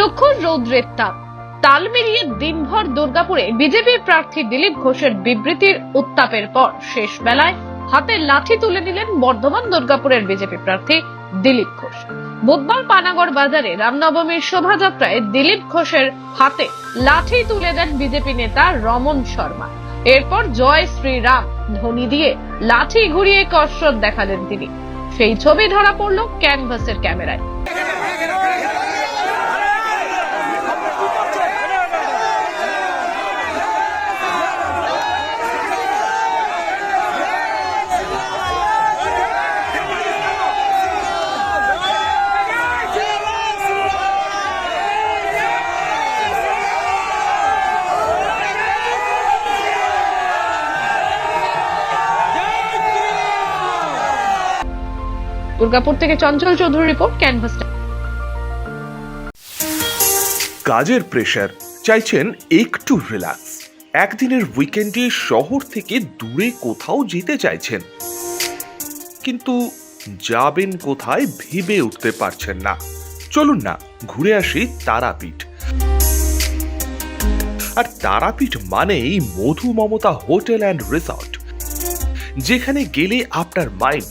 প্রখর রৌদ্রের তাপ তাল মিলিয়ে দিনভর দুর্গাপুরে বিজেপি প্রার্থী দিলীপ ঘোষের বিবৃতির উত্তাপের পর শেষ বেলায় হাতে লাঠি তুলে নিলেন বর্ধমান দুর্গাপুরের বিজেপি প্রার্থী দিলীপ ঘোষ। বুধবার পানাগড় বাজারে রামনবমীর শোভাযাত্রায় দিলীপ ঘোষের হাতে লাঠি তুলে দেন বিজেপি নেতা রমন শর্মা। এরপর জয় শ্রীরাম ধ্বনি দিয়ে লাঠি ঘুরিয়ে কসরত দেখালেন তিনি। সেই ছবি ধরা পড়ল ক্যানভাসের ক্যামেরায়। দুর্গাপুর থেকে চঞ্চল চৌধুরী রিপোর্ট ক্যানভাস কাজের প্রেশার চাইছেন একটু রিল্যাক্স একদিনের উইকেন্ডে শহর থেকে দূরে কোথাও যেতে চাইছেন। কিন্তু যাবেন কোথায় ভেবে উঠতে পারছেন না। চলুন না, ঘুরে আসি তারাপীঠ। আর তারাপীঠ মানেই Madhu Mamata hotel and resort. যেখানে গেলে আপনার মাইন্ড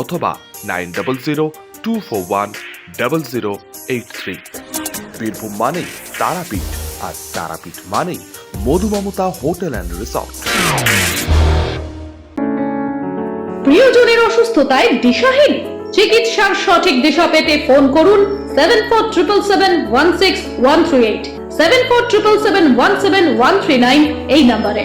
অথবা nine double zero two four one double zero eight three. Birbhum মানেই তারাপীঠ, আর তারাপীঠ মানেই মধুমমতা হোটেল অ্যান্ড রিসর্ট। প্রিয়জনের অসুস্থতায় দিশাহীন। চিকিৎসার সঠিক দিশা পেতে ফোন করুন seven four triple seven one six one three eight. Seven four triple seven one seven one three nine এই নম্বরে।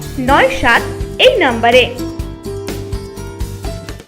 নয় সাত এই নম্বরে